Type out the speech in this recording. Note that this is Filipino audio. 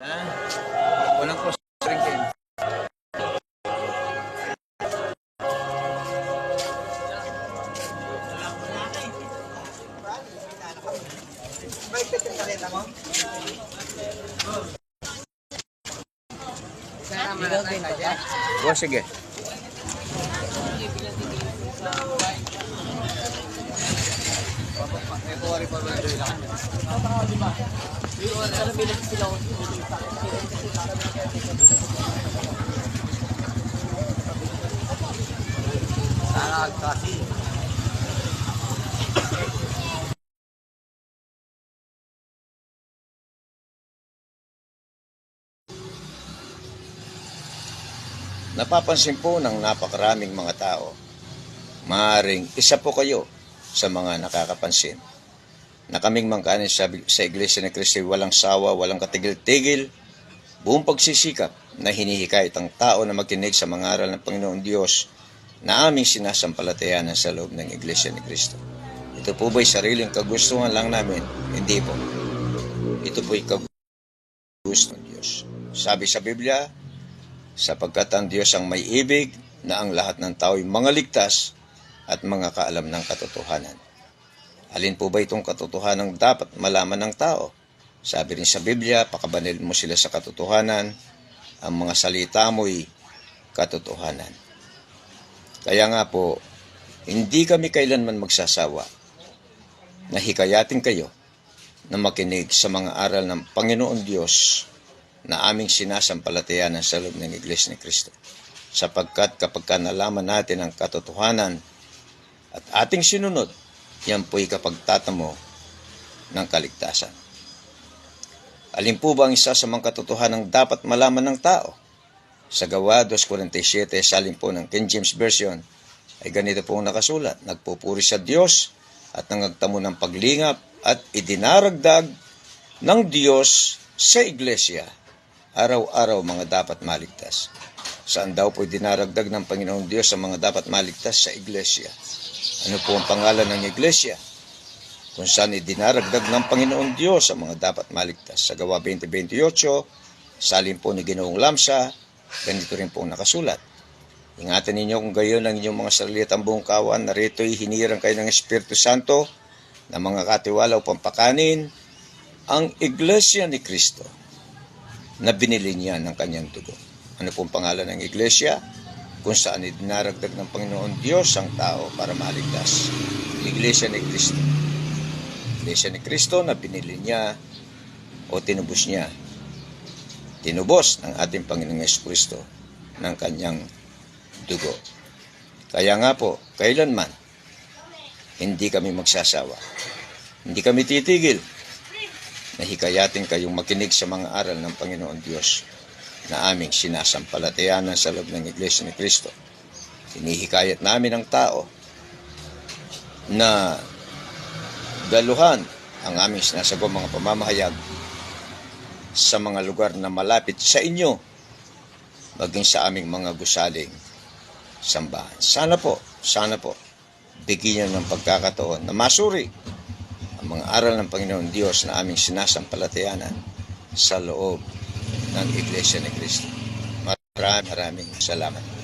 Ah, walang cross drink din. O, sige. Napapansin po ng napakaraming mga tao. Maaring isa po kayo sa mga nakakapansin na kaming mangkanin sa, sa Iglesia ni Cristo walang sawa, walang katigil-tigil, buong pagsisikap na hinihikayat ang tao na makinig sa mga aral ng Panginoong Diyos na aming sinasampalatayanan sa loob ng Iglesia ni Cristo. Ito po ba'y sariling kagustuhan lang namin? Hindi po. Ito po'y kagustuhan ng Diyos. Sabi sa Biblia, sapagkat ang Diyos ang may ibig na ang lahat ng tao'y mga ligtas at mga kaalam ng katotohanan. Alin po ba itong katotohanan dapat malaman ng tao? Sabi rin sa Biblia, pakabanil mo sila sa katotohanan, ang mga salita mo'y katotohanan. Kaya nga po, hindi kami kailanman magsasawa na hikayatin kayo na makinig sa mga aral ng Panginoon Diyos na aming sinasampalatayanan sa loob ng Iglesia ni Kristo. Sapagkat kapag ka nalaman natin ang katotohanan at ating sinunod, yan po'y kapagtatamo ng kaligtasan. Alin po ba ang isa sa mga katotohanan dapat malaman ng tao? Sa gawa 2.47, salin po ng King James Version, ay ganito pong nakasulat, Nagpupuri sa Diyos at nangagtamo ng paglingap at idinaragdag ng Diyos sa Iglesia araw-araw mga dapat maligtas. Saan daw po dinaragdag ng Panginoong Diyos sa mga dapat maligtas sa iglesia? Ano po ang pangalan ng iglesia? Kung saan idinaragdag ng Panginoong Diyos sa mga dapat maligtas. Sa gawa 2028, salin po ni Ginoong Lamsa, ganito rin po ang nakasulat. Ingatan ninyo kung gayon ang inyong mga sarili at ang buong kawan, narito'y hinirang kayo ng Espiritu Santo na mga katiwala upang pakanin ang iglesia ni Kristo na binili niya ng kanyang dugo. Ano pong pangalan ng iglesia? Kung saan idinaragdag ng Panginoon Diyos ang tao para maligtas. Iglesia ni Kristo. Iglesia ni Kristo na binili niya o tinubos niya. Tinubos ng ating Panginoong Yesu Kristo ng kanyang dugo. Kaya nga po, kailanman, hindi kami magsasawa. Hindi kami titigil na hikayatin kayong makinig sa mga aral ng Panginoon Diyos na aming sinasampalatayanan sa loob ng Iglesia ni Kristo. Hinihikayat namin ang tao na galuhan ang aming sinasagawang mga pamamahayag sa mga lugar na malapit sa inyo maging sa aming mga gusaling sambahan. Sana po, sana po, bigyan ng pagkakataon na masuri ang mga aral ng Panginoon Diyos na aming sinasampalatayanan sa loob ng Iglesia ni Cristo. Maraming maraming salamat.